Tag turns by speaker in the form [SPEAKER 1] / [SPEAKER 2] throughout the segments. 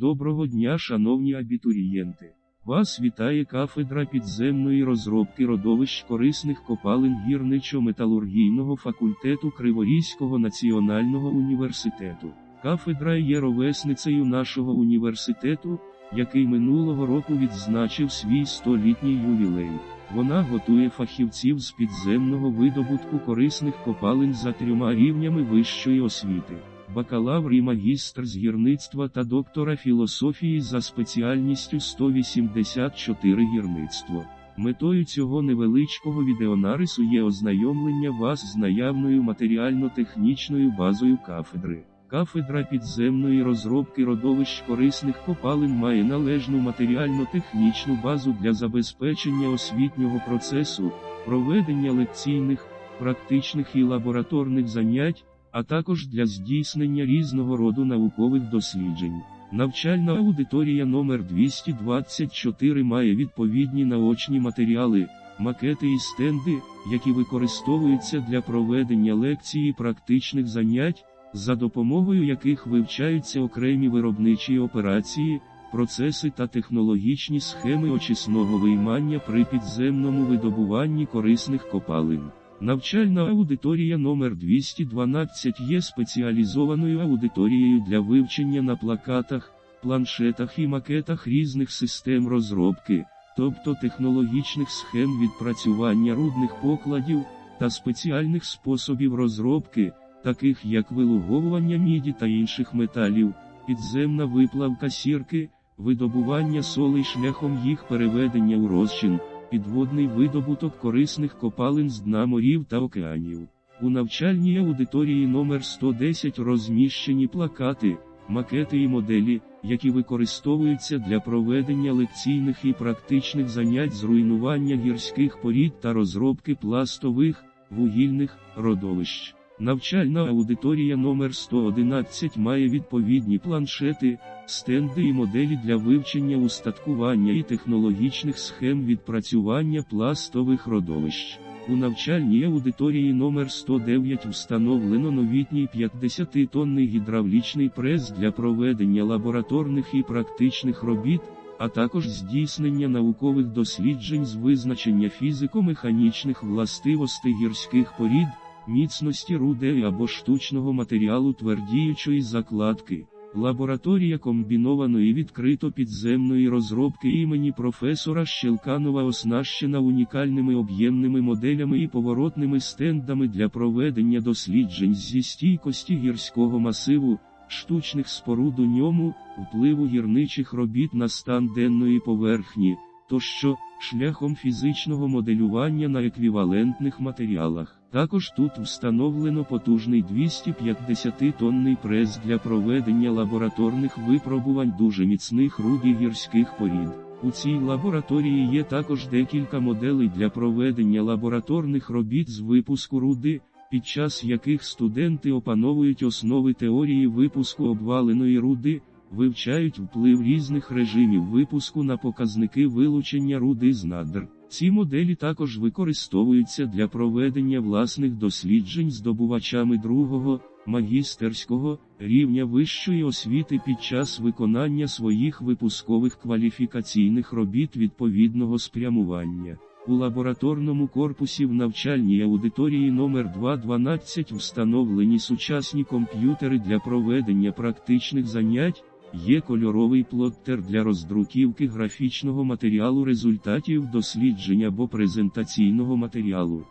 [SPEAKER 1] Доброго дня, шановні абітурієнти! Вас вітає кафедра підземної розробки родовищ корисних копалин гірничо-металургійного факультету Криворізького національного університету. Кафедра є ровесницею нашого університету, який минулого року відзначив свій столітній ювілей. Вона готує фахівців з підземного видобутку корисних копалин за трьома рівнями вищої освіти бакалавр і магістр з гірництва та доктора філософії за спеціальністю 184 гірництво. Метою цього невеличкого відеонарису є ознайомлення вас з наявною матеріально-технічною базою кафедри. Кафедра підземної розробки родовищ корисних копалин має належну матеріально-технічну базу для забезпечення освітнього процесу, проведення лекційних, практичних і лабораторних занять, а також для здійснення різного роду наукових досліджень. Навчальна аудиторія номер 224 має відповідні наочні матеріали, макети і стенди, які використовуються для проведення лекцій і практичних занять, за допомогою яких вивчаються окремі виробничі операції, процеси та технологічні схеми очисного виймання при підземному видобуванні корисних копалин. Навчальна аудиторія номер 212 є спеціалізованою аудиторією для вивчення на плакатах, планшетах і макетах різних систем розробки, тобто технологічних схем відпрацювання рудних покладів та спеціальних способів розробки, таких як вилуговування міді та інших металів, підземна виплавка сірки, видобування солей шляхом їх переведення у розчин підводний видобуток корисних копалин з дна морів та океанів. У навчальній аудиторії номер 110 розміщені плакати, макети і моделі, які використовуються для проведення лекційних і практичних занять з руйнування гірських порід та розробки пластових, вугільних родовищ. Навчальна аудиторія номер 111 має відповідні планшети, стенди і моделі для вивчення устаткування і технологічних схем відпрацювання пластових родовищ. У навчальній аудиторії номер 109 встановлено новітній 50-тонний гідравлічний прес для проведення лабораторних і практичних робіт, а також здійснення наукових досліджень з визначення фізико-механічних властивостей гірських порід міцності руди або штучного матеріалу твердіючої закладки. Лабораторія комбінованої відкрито підземної розробки імені професора Щелканова оснащена унікальними об'ємними моделями і поворотними стендами для проведення досліджень зі стійкості гірського масиву, штучних споруд у ньому, впливу гірничих робіт на стан денної поверхні, тощо, шляхом фізичного моделювання на еквівалентних матеріалах. Також тут встановлено потужний 250-тонний прес для проведення лабораторних випробувань дуже міцних руд і гірських порід. У цій лабораторії є також декілька моделей для проведення лабораторних робіт з випуску руди, під час яких студенти опановують основи теорії випуску обваленої руди, вивчають вплив різних режимів випуску на показники вилучення руди з надр. Ці моделі також використовуються для проведення власних досліджень здобувачами другого, магістерського рівня вищої освіти під час виконання своїх випускових кваліфікаційних робіт відповідного спрямування. У лабораторному корпусі в навчальній аудиторії номер 212 встановлені сучасні комп'ютери для проведення практичних занять. Є кольоровий плоттер для роздруківки графічного матеріалу результатів дослідження або презентаційного матеріалу.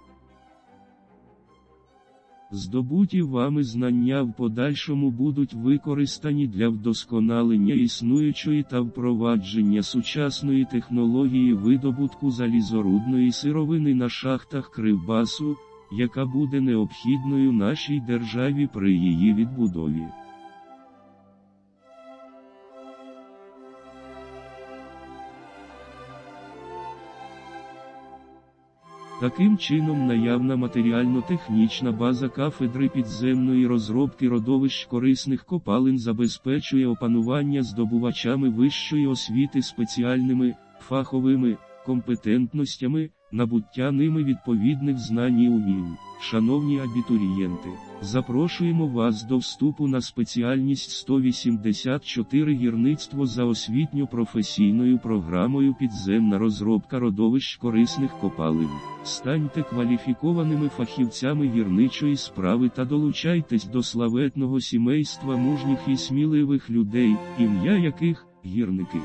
[SPEAKER 1] Здобуті вами знання в подальшому будуть використані для вдосконалення існуючої та впровадження сучасної технології видобутку залізорудної сировини на шахтах Кривбасу, яка буде необхідною нашій державі при її відбудові. Таким чином наявна матеріально-технічна база кафедри підземної розробки родовищ корисних копалин забезпечує опанування здобувачами вищої освіти спеціальними, фаховими, компетентностями, набуття ними відповідних знань і умінь. Шановні абітурієнти, запрошуємо вас до вступу на спеціальність 184 гірництво за освітньо-професійною програмою Підземна розробка родовищ корисних копалин. Станьте кваліфікованими фахівцями гірничої справи та долучайтесь до славетного сімейства мужніх і сміливих людей, ім'я яких гірники.